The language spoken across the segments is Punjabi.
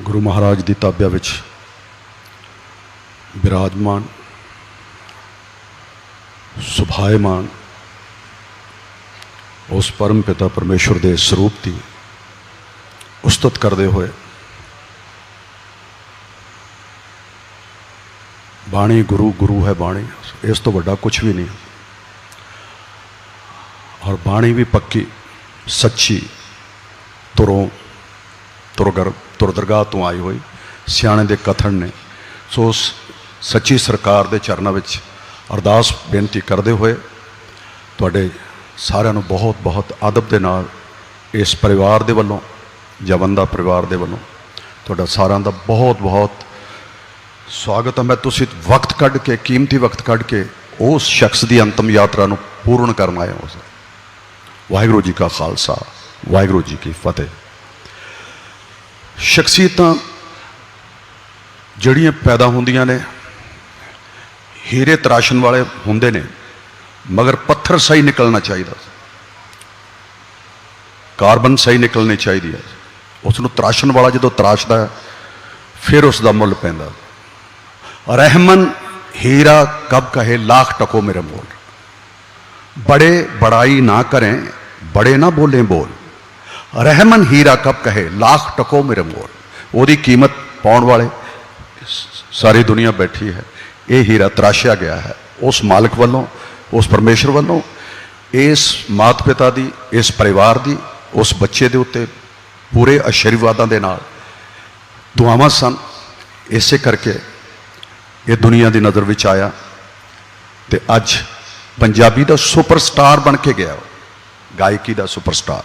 ਗੁਰੂ ਮਹਾਰਾਜ ਦੀ ਤਾਬਿਆ ਵਿੱਚ ਬਿਰਾਜਮਾਨ ਸੁਭਾਇਮਾਨ ਉਸ ਪਰਮ ਪਿਤਾ ਪਰਮੇਸ਼ਵਰ ਦੇ ਸਰੂਪ ਦੀ ਉਸਤਤ ਕਰਦੇ ਹੋਏ ਬਾਣੀ ਗੁਰੂ ਗੁਰੂ ਹੈ ਬਾਣੀ, ਇਸ ਤੋਂ ਵੱਡਾ ਕੁਝ ਵੀ ਨਹੀਂ। ਔਰ ਬਾਣੀ ਵੀ ਪੱਕੀ, ਸੱਚੀ, ਤੁਰੋਂ ਤੁਰਗਰ ਤੁਰਦਰਗਾਹ ਤੋਂ ਆਈ ਹੋਈ ਸਿਆਣੇ ਦੇ ਕਥਨ ਨੇ। ਸੋ ਉਸ ਸੱਚੀ ਸਰਕਾਰ ਦੇ ਚਰਨਾਂ ਵਿੱਚ ਅਰਦਾਸ ਬੇਨਤੀ ਕਰਦੇ ਹੋਏ ਤੁਹਾਡੇ ਸਾਰਿਆਂ ਨੂੰ ਬਹੁਤ ਬਹੁਤ ਅਦਬ ਦੇ ਨਾਲ ਇਸ ਪਰਿਵਾਰ ਦੇ ਵੱਲੋਂ ਜਵਨ ਦਾ ਪਰਿਵਾਰ ਦੇ ਵੱਲੋਂ ਤੁਹਾਡਾ ਸਾਰਿਆਂ ਦਾ ਬਹੁਤ ਬਹੁਤ ਸਵਾਗਤ ਹੈ। ਮੈਂ ਤੁਸੀਂ ਵਕਤ ਕੱਢ ਕੇ, ਕੀਮਤੀ ਵਕਤ ਕੱਢ ਕੇ ਉਸ ਸ਼ਖਸ ਦੀ ਅੰਤਮ ਯਾਤਰਾ ਨੂੰ ਪੂਰਨ ਕਰਨ ਆਏ ਹੋ। ਵਾਹਿਗੁਰੂ ਜੀ ਕਾ ਖਾਲਸਾ, ਵਾਹਿਗੁਰੂ ਜੀ ਕੀ ਫਤਿਹ। ਸ਼ਖਸੀਅਤਾਂ ਜਿਹੜੀਆਂ ਪੈਦਾ ਹੁੰਦੀਆਂ ਨੇ, ਹੀਰੇ ਤਰਾਸ਼ਣ ਵਾਲੇ ਹੁੰਦੇ ਨੇ, ਮਗਰ ਪੱਥਰ ਸਹੀ ਨਿਕਲਣਾ ਚਾਹੀਦਾ। ਕਾਰਬਨ ਸਹੀ ਨਿਕਲਣੀ ਚਾਹੀਦੀ ਹੈ। ਉਸ ਨੂੰ ਤਰਾਸ਼ਣ ਵਾਲਾ ਜਦੋਂ ਤਰਾਸ਼ਦਾ ਫਿਰ ਉਸ ਦਾ ਮੁੱਲ ਪੈਂਦਾ। ਰਹਿਮਨ ਹੀਰਾ ਕਬ ਕਹੇ, ਲੱਖ ਟਕੋ ਮੇਰੇ ਮੋਲ। ਬੜੇ ਬੜਾਈ ਨਾ ਕਰੇ, ਬੜੇ ਨਾ ਬੋਲੇ ਬੋਲ ਰਹਿਮਨ ਹੀਰਾ ਕਬ ਕਹੇ, ਲੱਖ ਟਕੋ ਮੇਰੇ ਮੋਲ ਉਹਦੀ ਕੀਮਤ ਪਾਉਣ ਵਾਲੇ ਸਾਰੀ ਦੁਨੀਆ ਬੈਠੀ ਹੈ। ਇਹ ਹੀਰਾ ਤਰਾਸ਼ਿਆ ਗਿਆ ਹੈ। ਉਸ ਮਾਲਕ ਵੱਲੋਂ, ਉਸ ਪਰਮੇਸ਼ਰ ਵੱਲੋਂ, ਇਸ ਮਾਤ ਪਿਤਾ ਦੀ, ਇਸ ਪਰਿਵਾਰ ਦੀ, ਉਸ ਬੱਚੇ ਦੇ ਉੱਤੇ ਪੂਰੇ ਆਸ਼ੀਰਵਾਦਾਂ ਦੇ ਨਾਲ ਦੁਆਵਾਂ ਸਨ। ਇਸੇ ਕਰਕੇ ਇਹ ਦੁਨੀਆ ਦੀ ਨਜ਼ਰ ਵਿੱਚ ਆਇਆ ਤੇ ਅੱਜ ਪੰਜਾਬੀ ਦਾ ਸੁਪਰਸਟਾਰ ਬਣ ਕੇ ਗਿਆ। ਉਹ ਗਾਇਕੀ ਦਾ ਸੁਪਰਸਟਾਰ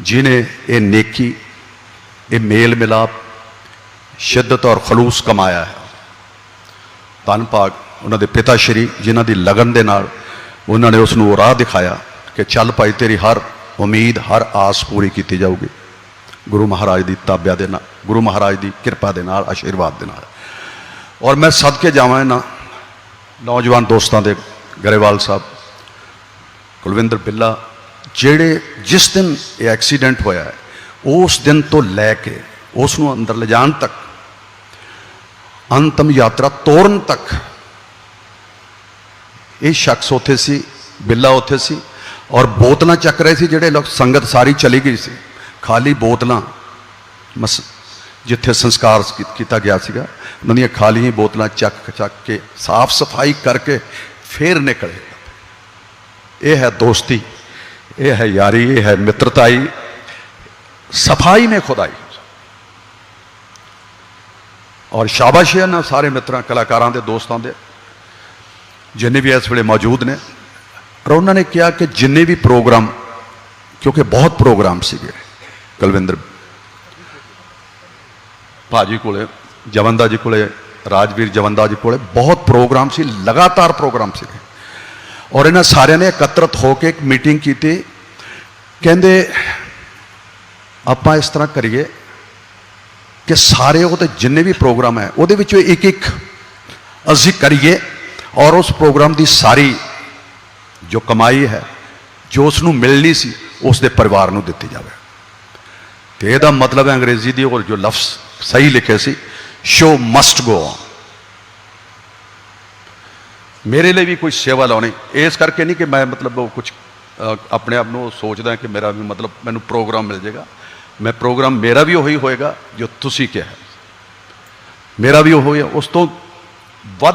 ਜਿਨੇ ਇਹ ਨੇਕੀ ਇਹ ਮੇਲ ਮਿਲਾਪ ਸ਼ਿੱਦਤ ਔਰ ਖਲੂਸ ਕਮਾਇਆ ਹੈ ਧੰਨ ਭਾਗ ਉਹਨਾਂ ਦੇ ਪਿਤਾ ਸ਼੍ਰੀ ਜਿਨ੍ਹਾਂ ਦੀ ਲਗਨ ਦੇ ਨਾਲ ਉਹਨਾਂ ਨੇ ਉਸ ਨੂੰ ਉਹ ਰਾਹ ਦਿਖਾਇਆ ਕਿ ਚੱਲ ਭਾਈ ਤੇਰੀ ਹਰ ਉਮੀਦ ਹਰ ਆਸ ਪੂਰੀ ਕੀਤੀ ਜਾਊਗੀ ਗੁਰੂ ਮਹਾਰਾਜ ਦੀ ਤਾਬਿਆ ਦੇ ਨਾਲ ਗੁਰੂ ਮਹਾਰਾਜ ਦੀ ਕਿਰਪਾ ਦੇ ਨਾਲ ਆਸ਼ੀਰਵਾਦ ਦੇ ਨਾਲ ਔਰ ਮੈਂ ਸਦਕੇ ਜਾਵਾਂ ਨਾ ਨੌਜਵਾਨ ਦੋਸਤਾਂ ਦੇ ਗਰੇਵਾਲ ਸਾਹਿਬ ਕੁਲਵਿੰਦਰ ਬਿੱਲਾ ਜਿਹੜੇ ਜਿਸ ਦਿਨ ਇਹ ਐਕਸੀਡੈਂਟ ਹੋਇਆ ਹੈ, ਉਸ ਦਿਨ ਤੋਂ ਲੈ ਕੇ ਉਸ ਨੂੰ ਅੰਦਰ ਲਿਜਾਣ ਤੱਕ, ਅੰਤਮ ਯਾਤਰਾ ਤੋਰਨ ਤੱਕ, ਇਹ ਸ਼ਖਸ ਉੱਥੇ ਸੀ, ਬਿੱਲਾ ਉੱਥੇ ਸੀ ਔਰ ਬੋਤਲਾਂ ਚੱਕ ਰਹੇ ਸੀ ਜਿਹੜੇ ਲੋਕ ਸੰਗਤ ਸਾਰੀ ਚਲੀ ਗਈ ਸੀ। ਖਾਲੀ ਬੋਤਲਾਂ ਮਸ, ਜਿੱਥੇ ਸੰਸਕਾਰ ਕੀਤਾ ਗਿਆ ਸੀਗਾ, ਉਹਨਾਂ ਦੀਆਂ ਖਾਲੀਆਂ ਬੋਤਲਾਂ ਚੱਕ ਚੱਕ ਕੇ ਸਾਫ਼ ਸਫ਼ਾਈ ਕਰਕੇ ਫਿਰ ਨਿਕਲੇ। ਇਹ ਹੈ ਦੋਸਤੀ। ਇਹ ਹੈ ਯਾਰੀ ਇਹ ਹੈ ਮਿੱਤਰਤਾਈ ਸਫਾਈ में खुदाई ਔਰ ਸ਼ਾਬਾਸ਼ ਹੈ ਨਾ ਸਾਰੇ ਮਿੱਤਰਾਂ ਕਲਾਕਾਰਾਂ ਦੇ ਦੋਸਤਾਂ ਦੇ ਜਿੰਨੇ ਵੀ ਇਸ ਵੇਲੇ ਮੌਜੂਦ ਨੇ ਔਰ ਉਹਨਾਂ ਨੇ ਕਿਹਾ ਕਿ ਜਿੰਨੇ ਵੀ ਪ੍ਰੋਗਰਾਮ ਕਿਉਂਕਿ ਬਹੁਤ ਪ੍ਰੋਗਰਾਮ ਸੀਗੇ ਕੁਲਵਿੰਦਰ ਭਾਜੀ ਕੋਲੇ ਜਵੰਦਾ ਜੀ ਕੋਲੇ ਰਾਜਵੀਰ ਜਵੰਦਾ ਜੀ ਕੋਲੇ ਬਹੁਤ ਪ੍ਰੋਗਰਾਮ ਸੀ ਲਗਾਤਾਰ ਪ੍ਰੋਗਰਾਮ ਸੀਗੇ ਔਰ ਇਹਨਾਂ ਸਾਰਿਆਂ ਨੇ ਇਕੱਤਰਤ ਹੋ ਕੇ ਇੱਕ ਮੀਟਿੰਗ ਕੀਤੀ। ਕਹਿੰਦੇ, ਆਪਾਂ ਇਸ ਤਰ੍ਹਾਂ ਕਰੀਏ ਕਿ ਸਾਰੇ ਉਹਦੇ ਜਿੰਨੇ ਵੀ ਪ੍ਰੋਗਰਾਮ ਹੈ, ਉਹਦੇ ਵਿੱਚੋਂ ਇੱਕ ਇੱਕ ਅਸੀਂ ਕਰੀਏ ਔਰ ਉਸ ਪ੍ਰੋਗਰਾਮ ਦੀ ਸਾਰੀ ਜੋ ਕਮਾਈ ਹੈ, ਜੋ ਉਸ ਨੂੰ ਮਿਲਣੀ ਸੀ, ਉਸ ਦੇ ਪਰਿਵਾਰ ਨੂੰ ਦਿੱਤੀ ਜਾਵੇ। ਤੇ ਇਹਦਾ ਮਤਲਬ ਹੈ ਅੰਗਰੇਜ਼ੀ ਦੀ ਉਹ ਜੋ ਲਫ਼ਜ਼ ਸਹੀ ਲਿਖੇ ਸੀ ਸ਼ੋ ਮਸਟ ਗੋ ਔਨ ਮੇਰੇ ਲਈ ਵੀ ਕੋਈ ਸੇਵਾ ਲਾਉਣੀ। ਇਸ ਕਰਕੇ ਨਹੀਂ ਕਿ ਮੈਂ ਮਤਲਬ ਉਹ ਕੁਝ ਆਪਣੇ ਆਪ ਨੂੰ ਸੋਚਦਾ ਕਿ ਮੇਰਾ ਵੀ ਮਤਲਬ ਮੈਨੂੰ ਪ੍ਰੋਗਰਾਮ ਮਿਲ ਜਾਏਗਾ। ਮੈਂ ਪ੍ਰੋਗਰਾਮ ਮੇਰਾ ਵੀ ਉਹੀ ਹੋਏਗਾ ਜੋ ਤੁਸੀਂ ਕਿਹਾ। ਮੇਰਾ ਵੀ ਉਹ ਹੋਇਆ ਉਸ ਤੋਂ ਵੱਧ